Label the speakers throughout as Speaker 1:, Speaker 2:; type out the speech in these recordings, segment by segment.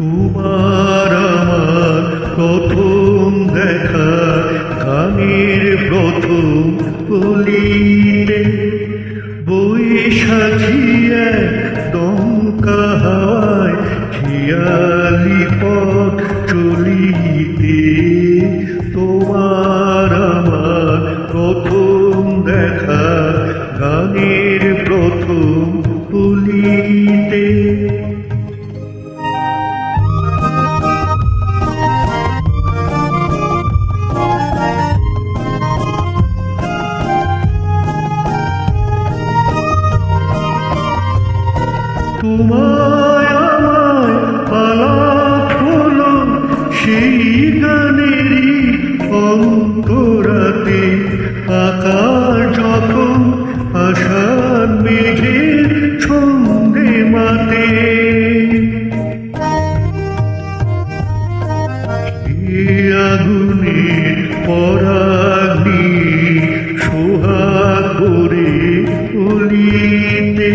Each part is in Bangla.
Speaker 1: তোমার আমার প্রথম দেখা গানের প্রথম বলিতে বই সাজিয়া তোমায় আমায় পালাপ হলো সেই গানেরই অন্তরাতে আকার যখন আশার মেঘের ছন্দে মাতে। এ আগুনের পরাগ্নি সোহাগ করে অলিতে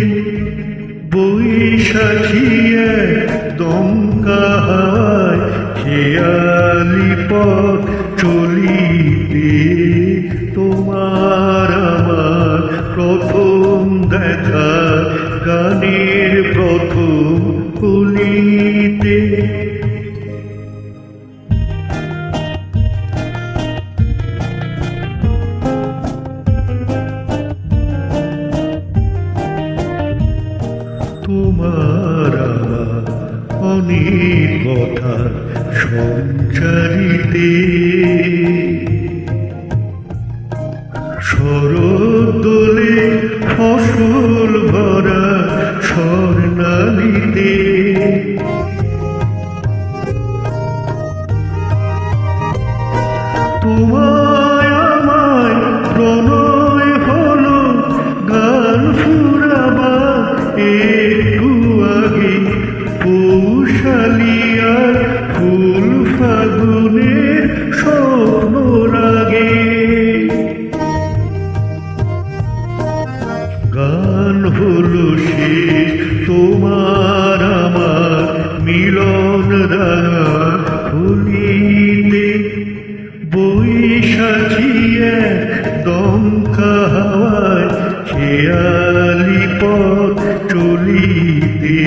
Speaker 1: বৈশাখী দমকা হাওয়ায় খেয়ালি পথ চলিতে তোমার আমার প্রথম দেখা গানের প্রথম কলিতে তোমার অনেক কথা সঞ্চারিতে। শরৎ দোলে ফসল ভরা স্বর্ণালিতে। তোমায় পৌশালিয়ার ফুল ফাগুনের স্বপ্ন রাগে গান হলো সে, তোমার আমার মিলন রাঙা ফুলিতে বৈশাখী এক দমকা হাওয়ায়, খেয়ালি পথ চলিতে